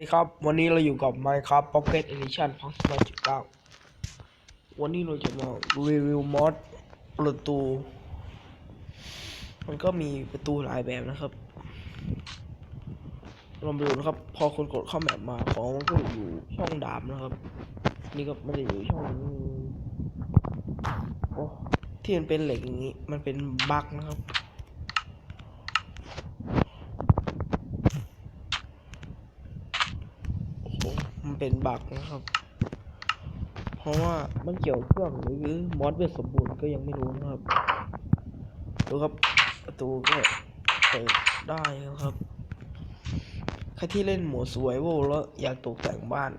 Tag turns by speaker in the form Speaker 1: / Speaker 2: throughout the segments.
Speaker 1: สวัสดีครับ วันนี้เราอยู่กับ Minecraft Pocket Edition พังสมัย19วันนี้เราจะมารีวิวมอดประตู มันก็มีประตูหลายแบบนะครับลองไปดูนะครับ พอคนกดเข้าแมปมาของมันก็อยู่ช่องดาบนะครับ นี่ก็ไม่ได้อยู่ช่องโอ้ที่มันเป็นเหล็กอย่างนี้ มันเป็นบั๊กนะครับ โอ้โหมัน เป็นบักนะครับ เพราะว่ามันเกี่ยวเครื่องหรือมอสเวทสมบูรณ์ก็ยังไม่รู้นะครับ ดูครับประตูก็เปิดได้นะครับ ใครที่เล่นหมดสวยโวแล้วอยากตกแต่งบ้าน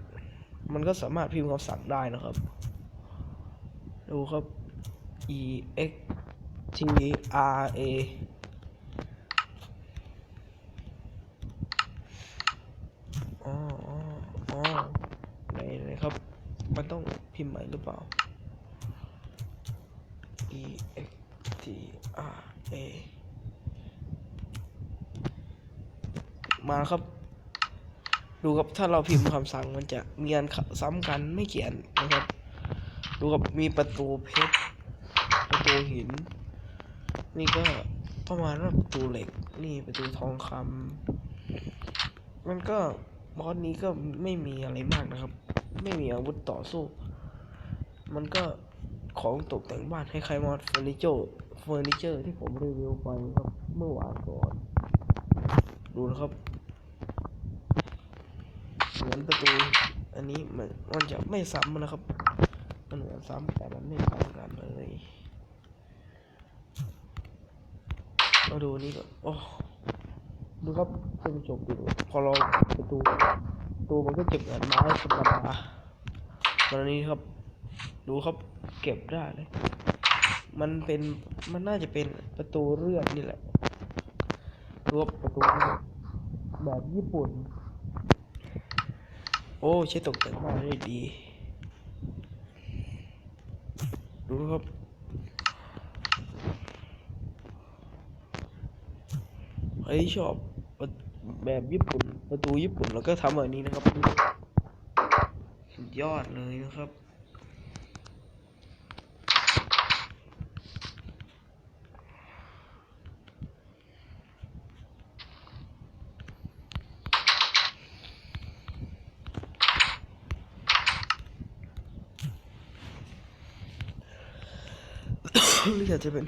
Speaker 1: มันก็สามารถพิมพ์คำสั่งได้นะครับ ดูครับ e x t r a อ๋ออ๋ออ๋อไหนไหนครับ มัน ต้องพิมพ์ใหม่หรือเปล่า e x t r a มาครับ ดูครับถ้าเราพิมพ์คำสั่งมันจะมีอันซ้ำกันไม่เขียนนะครับ ดูครับมีประตูเพชรประตูหิน นี่ก็ประมาณว่าประตูเหล็ก นี่ประตูทองคำมันก็มอสนี้ก็ไม่มีอะไรมากนะครับ ไม่มีอาวุธต่อสู้ มันก็ของตกแต่งบ้านคล้ายๆมอสเฟอร์นิเจอร์เฟอร์นิเจอร์ที่ผมรีวิวไปครับเมื่อวานก่อน ดูนะครับเหมือนประตูอันนี้มันมันจะไม่ซ้ำนะครับ มันเหมือนซ้ำแต่มันไม่ซ้ำกันเลยมาดูนี่ก่อนโอ้ดูครับท่านผู้ชมดูพอเราประตู ตูมันก็จะเหมือนไม้ธรรมดาวันนี้ครับดูครับเก็บได้เลย มันเป็นมันน่าจะเป็นประตูเลื่อนนี่แหละดูครับประตูแบบญี่ปุ่น โอ้ใช้ตกแต่งบ้านได้ดี ดูครับใครที่ชอบแบบญี่ปุ่น ประตูญี่ปุ่นแล้วก็ทำแบบนี้นะครับ สุดยอดเลยนะครับนี่อาจจะเป็น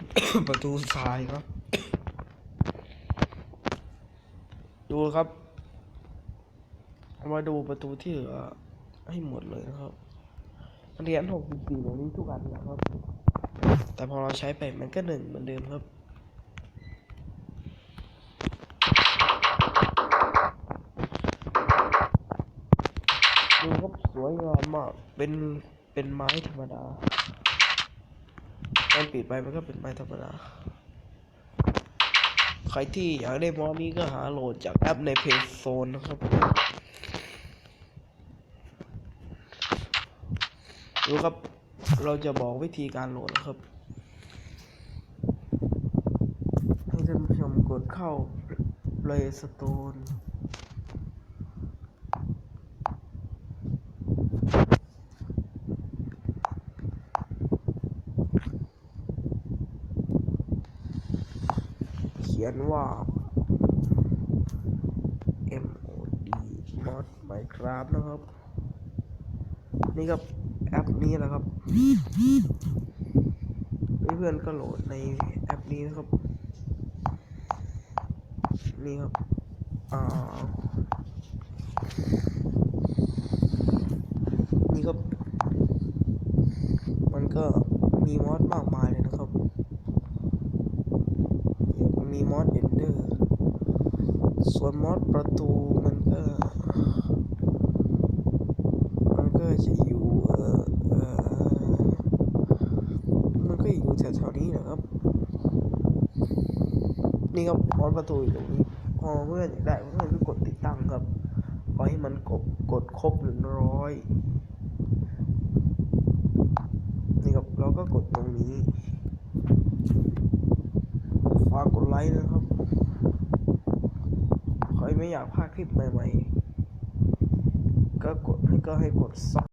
Speaker 1: ประตูทรายครับ ดูครับ มาดูประตูที่เหลือให้หมดเลยนะครับเหรียญหกสิบสี่เหรียญนี้ทุกอันนะครับ แต่พอเราใช้ไปมันก็หนึ่งเหมือนเดิมครับดูครับสวยงามมาก เป็นเป็นไม้ธรรมดาตอนปิดไปมันก็เป็นไม้ธรรมดา ใครที่อยากได้มอนี้ก็หาโหลดจากแอปในเพจโซนนะครับ ดูครับ เราจะบอกวิธีการโหลดครับให้ท่านผู้ชมกดเข้า Play Store เขียนว่า M O D mod Minecraft นะครับ นี่ครับ แอปนี้แหละครับเพื่อนก็โหลดในแอปนี้นะครับ นี่ครับอ่านี่ครับ มันก็มีมอดมากมายเลยนะครับ มีมอสเอนเดอร์ ส่วนมอสประตูมันก็ มันก็จะอยู่เอ่อเอ่อมันก็อยู่แถ วๆนี้นะครับ นี่ครับมอสประตูอยู่ตรงนี้พอเพื่อนอยากได้เพื่อนก็กดติดตั้งครับพอให้มันกดกดครบหนึ่งร้อยนี่ครับเราก็กดตรงนี้ฝากกดไลค์นะครับใครไม่อยากพลาดคลิปใหม่ๆ ก็กดให้ก็ให้กดซับ